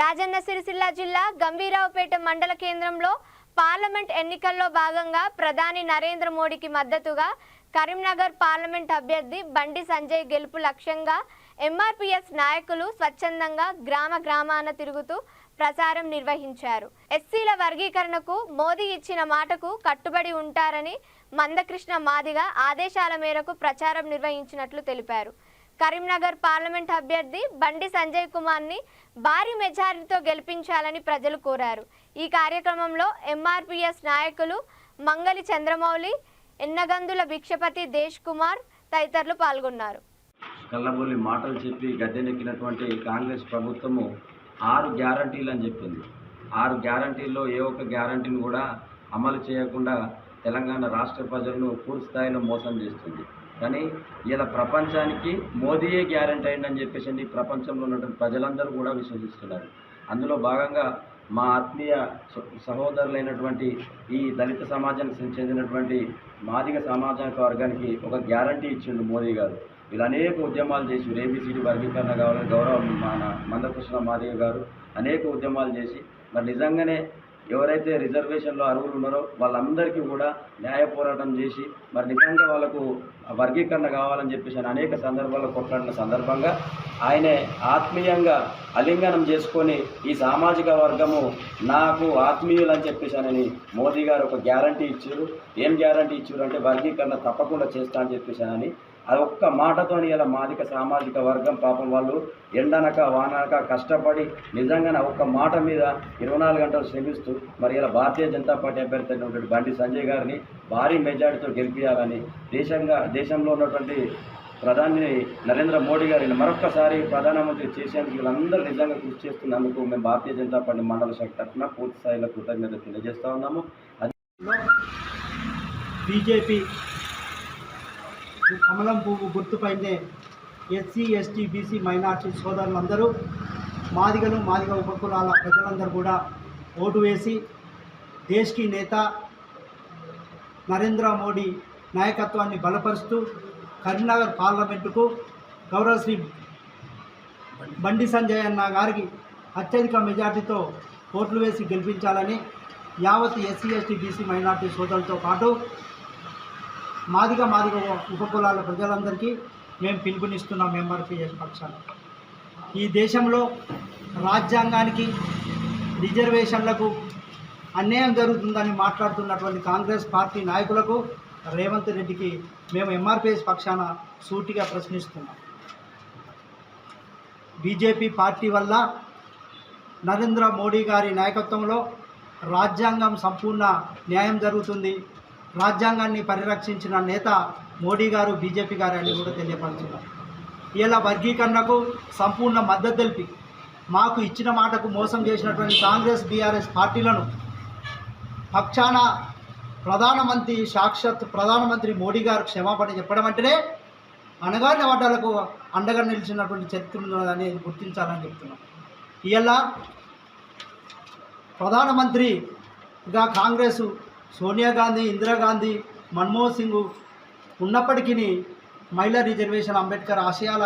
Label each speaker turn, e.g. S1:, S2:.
S1: రాజన్న సిరిసిల్ల జిల్లా గంభీరావుపేట మండల కేంద్రంలో పార్లమెంట్ ఎన్నికల్లో భాగంగా ప్రధాని నరేంద్ర మోడీకి మద్దతుగా కరీంనగర్ పార్లమెంట్ అభ్యర్థి బండి సంజయ్ గెలుపు లక్ష్యంగా ఎంఆర్పిఎస్ నాయకులు స్వచ్ఛందంగా గ్రామ గ్రామాన తిరుగుతూ ప్రచారం నిర్వహించారు. ఎస్సీల వర్గీకరణకు మోదీ ఇచ్చిన మాటకు కట్టుబడి ఉంటారని మందకృష్ణ మాదిగ ఆదేశాల మేరకు ప్రచారం నిర్వహించినట్లు తెలిపారు. కరీంనగర్ పార్లమెంట్ అభ్యర్థి బండి సంజయ్ కుమార్ని భారీ మెజారిటీతో గెలిపించాలని ప్రజలు కోరారు. ఈ కార్యక్రమంలో ఎంఆర్పిఎస్ నాయకులు మంగలి చంద్రమౌళి ఎన్నగందుల భిక్షపతి దేశ్ కుమార్ తదితరులు పాల్గొన్నారు.
S2: కళ్ళబొల్లి మాటలు చెప్పి గద్దెనెక్కినటువంటి కాంగ్రెస్ ప్రభుత్వము ఆరు గ్యారంటీలు అని చెప్పింది. ఆరు గ్యారంటీల్లో ఏ ఒక్క గ్యారంటీని కూడా అమలు చేయకుండా తెలంగాణ రాష్ట్ర ప్రజలను పూర్తి స్థాయిలో మోసం చేస్తుంది. కానీ ఇలా ప్రపంచానికి మోదీయే గ్యారంటీ అయిందని చెప్పేసి అండి ప్రపంచంలో ఉన్నటువంటి ప్రజలందరూ కూడా విశ్వసిస్తున్నారు. అందులో భాగంగా మా ఆత్మీయ స- సహోదరులైనటువంటి ఈ దళిత సమాజానికి చెందినటువంటి మాదిగ సామాజిక వర్గానికి ఒక గ్యారంటీ ఇచ్చిండు మోదీ గారు. వీళ్ళు అనేక ఉద్యమాలు చేసి ఏబిసిడి వర్గీకరణ కావాలని గౌరవం మన మందకృష్ణ మాదిగ గారు అనేక ఉద్యమాలు చేసి మరి నిజంగానే ఎవరైతే రిజర్వేషన్లో అర్హులు ఉన్నారో వాళ్ళందరికీ కూడా న్యాయ పోరాటం చేసి మరి నిజంగా వాళ్ళకు వర్గీకరణ కావాలని చెప్పేసి అనేక సందర్భాల్లో కొట్లాడిన సందర్భంగా ఆయనే ఆత్మీయంగా అలింగనం చేసుకొని ఈ సామాజిక వర్గము నాకు ఆత్మీయులు అని చెప్పేసి మోదీ గారు ఒక గ్యారంటీ ఇచ్చారు. ఏం గ్యారంటీ ఇచ్చారు అంటే వర్గీకరణ తప్పకుండా చేస్తా అని చెప్పేసి అది ఒక్క మాటతోని ఇలా మాదిక సామాజిక వర్గం పాపం వాళ్ళు ఎండనక వానక కష్టపడి నిజంగానే ఒక్క మాట మీద ఇరవై నాలుగు గంటలు శ్రమిస్తూ మరి ఇలా భారతీయ జనతా పార్టీ అభ్యర్థి అయినటువంటి బండి సంజయ్ గారిని భారీ మెజార్టీతో గెలిపించాలని దేశంగా దేశంలో ఉన్నటువంటి ప్రధాని నరేంద్ర మోడీ గారిని మరొక్కసారి ప్రధానమంత్రి చేసేందుకు వీళ్ళందరూ నిజంగా కృషి చేస్తున్నందుకు మేము భారతీయ జనతా పార్టీ మండల శాఖ తరఫున పూర్తి స్థాయిలో కృతజ్ఞత తెలియజేస్తూ ఉన్నాము. అది
S3: బీజేపీ కమలం పువ్వు గుర్తుపైనే ఎస్సీ ఎస్టీ బీసీ మైనార్టీ సోదరులందరూ మాదిగలు మాదిగ ఉపకులాల ప్రజలందరూ కూడా ఓటు వేసి దేశ్కి నేత నరేంద్ర మోడీ నాయకత్వాన్ని బలపరుస్తూ కరీంనగర్ పార్లమెంటుకు గౌరవ శ్రీ బండి సంజయ్ అన్న గారికి అత్యధిక మెజార్టీతో ఓట్లు వేసి గెలిపించాలని యావత్ ఎస్సీ ఎస్టీ బీసీ మైనార్టీ సోదరులతో పాటు మాదిగ మాదిగ ఉపకులాల ప్రజలందరికీ మేము పిలుపునిస్తున్నాం ఎంఆర్పిఎస్ పక్షాన. ఈ దేశంలో రాజ్యాంగానికి రిజర్వేషన్లకు అన్యాయం జరుగుతుందని మాట్లాడుతున్నటువంటి కాంగ్రెస్ పార్టీ నాయకులకు రేవంత్ రెడ్డికి మేము ఎంఆర్పిఎస్ పక్షాన సూటిగా ప్రశ్నిస్తున్నాం. బీజేపీ పార్టీ వల్ల నరేంద్ర మోడీ గారి నాయకత్వంలో రాజ్యాంగం సంపూర్ణ న్యాయం జరుగుతుంది. రాజ్యాంగాన్ని పరిరక్షించిన నేత మోడీ గారు బీజేపీ గారు అని కూడా తెలియపరుచున్నారు ఇలా వర్గీకరణకు సంపూర్ణ మద్దతు తెలిపి మాకు ఇచ్చిన మాటకు మోసం చేసినటువంటి కాంగ్రెస్ బీఆర్ఎస్ పార్టీలను పక్షాన ప్రధానమంత్రి సాక్షాత్ ప్రధానమంత్రి మోడీ గారు క్షమాపణ చెప్పడం అంటేనే అనగాని వాటాలకు అండగా నిలిచినటువంటి చరిత్ర ఉన్నదని గుర్తించాలని చెప్తున్నాం. ఇలా ప్రధానమంత్రిగా కాంగ్రెసు సోనియా గాంధీ ఇందిరాగాంధీ మన్మోహన్ సింగ్ ఉన్నప్పటికీ మహిళా రిజర్వేషన్ అంబేద్కర్ ఆశయాల